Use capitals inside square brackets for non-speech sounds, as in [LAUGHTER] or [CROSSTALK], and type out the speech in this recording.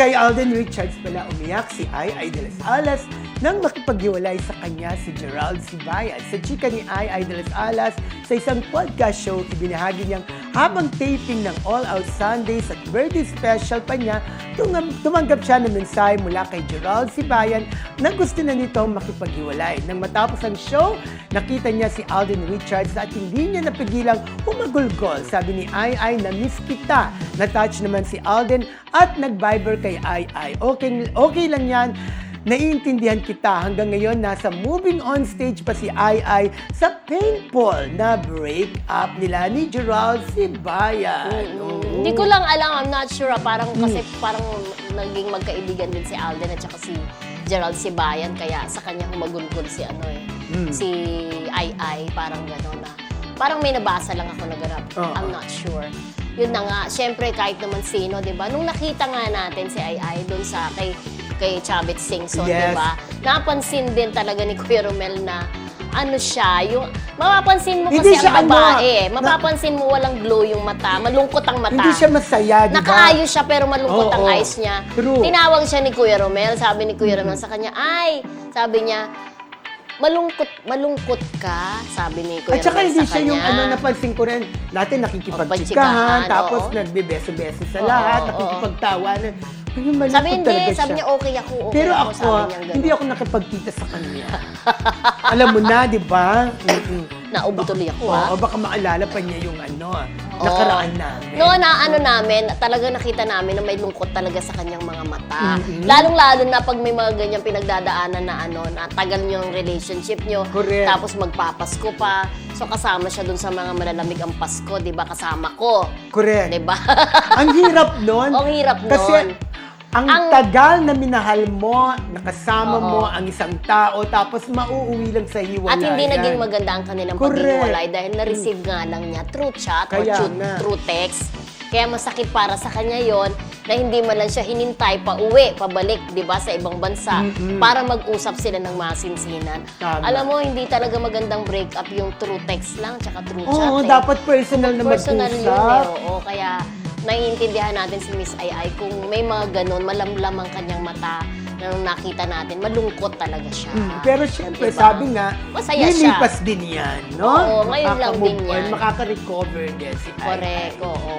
kay Alden Richards pala umiyak si Ay Ay de las Alas nang makipaghiwalay sa kanya si Gerald Sibayan. Sa chika ni Ay Ay de las Alas, sa isang podcast show, ibinahagi niyang habang taping ng All Out Sundays at birthday special pa niya, tum- tumanggap siya ng mensahe mula kay Gerald Sibayan na gusto na nitong makipaghiwalay. Nang matapos ang show, nakita niya si Alden Richards at hindi niya napigilang humagulgol. Sabi ni Ay Ay na miss kita. Na-touch naman si Alden at nag-viber kay Ay Ay. Okay, okay lang yan. Naiintindihan kita. Hanggang ngayon, nasa moving on stage pa si Ay sa painful na break-up nila ni Gerald Sibayan. Oo. Hindi ko lang alam, I'm not sure. ah. Parang Hmm. kasi parang naging magkaibigan din si Alden at saka si Gerald Sibayan. Kaya sa kanya humagulgol si ano eh. Hmm. Si Ai Ai, parang gano'n na. Parang may nabasa lang ako na gano'n. Oo. I'm not sure. Yun na nga, syempre kahit naman sino, di ba? Nung nakita nga natin si Ai Ai doon sa kay kay Chavit Singson, di Yes. ba? Napansin din talaga ni Kuya Romel na ano siya, yung mapapansin mo Hindi kasi siya ang ano, babae, eh. na- mapapansin mo walang glow yung mata, malungkot ang mata. Hindi siya masaya, di ba? Nakaayos siya pero malungkot ang Oo. eyes niya. True. Tinawag siya ni Kuya Romel. Sabi ni Kuya Romel sa kanya, ay, sabi niya, malungkot, malungkot ka, sabi ni Kuya At saka hindi siya yung kanya. ano napansin ko rin, natin Pagchikahan, nakikipagchikahan, tapos oo. nagbebeso-beso sa Oo, lahat, nakikipagtawanan. Ay, malungkot Sabi hindi, talaga sabi siya. niya okay ako, okay Pero ako, ako, sabi niya ganun. hindi ako nakipagkita sa kanya. Alam mo na, di ba? Mm-mm. Naubo tuloy ako, ha? Oo, baka maalala pa niya yung ano, nakaraan namin. No, na ano namin, talaga nakita namin na may lungkot talaga sa kanyang mga mata. Mhm. Lalong-lalo na pag may mga ganyang pinagdadaanan na ano, na tagal niyo yung relationship niyo. Correct. Tapos magpapasko pa. So kasama siya dun sa mga malalamig ang Pasko, 'di ba? Kasama ko. Correct. 'Di ba? Ang hirap [LAUGHS] nun. Ang hirap Kasi nun. Ang, Ang- tagal na minahal mo, nakasama Oo. mo ang isang tao, tapos mauuwi lang sa hiwalayan. At hindi naging maganda ang kanilang Correct. paghiwalay dahil na-receive nga lang niya through chat Kaya or nga. through text. Kaya masakit para sa kanya yon na hindi man lang siya hinintay pa uwi, pabalik, di ba, sa ibang bansa Mm-mm. para mag-usap sila ng masinsinan. Tama. Alam mo, hindi talaga magandang breakup yung through text lang tsaka through chat. Oo, eh. dapat personal na Personal mag-usap. yun eh, oo. Kaya naiintindihan natin si Miss Ai Ai kung may mga ganun, malamlam ang kanyang mata na nung nakita natin, malungkot talaga siya. Mm, Pero syempre, Diba? sabi nga, Masaya siya. lilipas din yan, no? Oo, ngayon lang din on, yan. Makaka-recover din si Ai Ai. Correct, oo.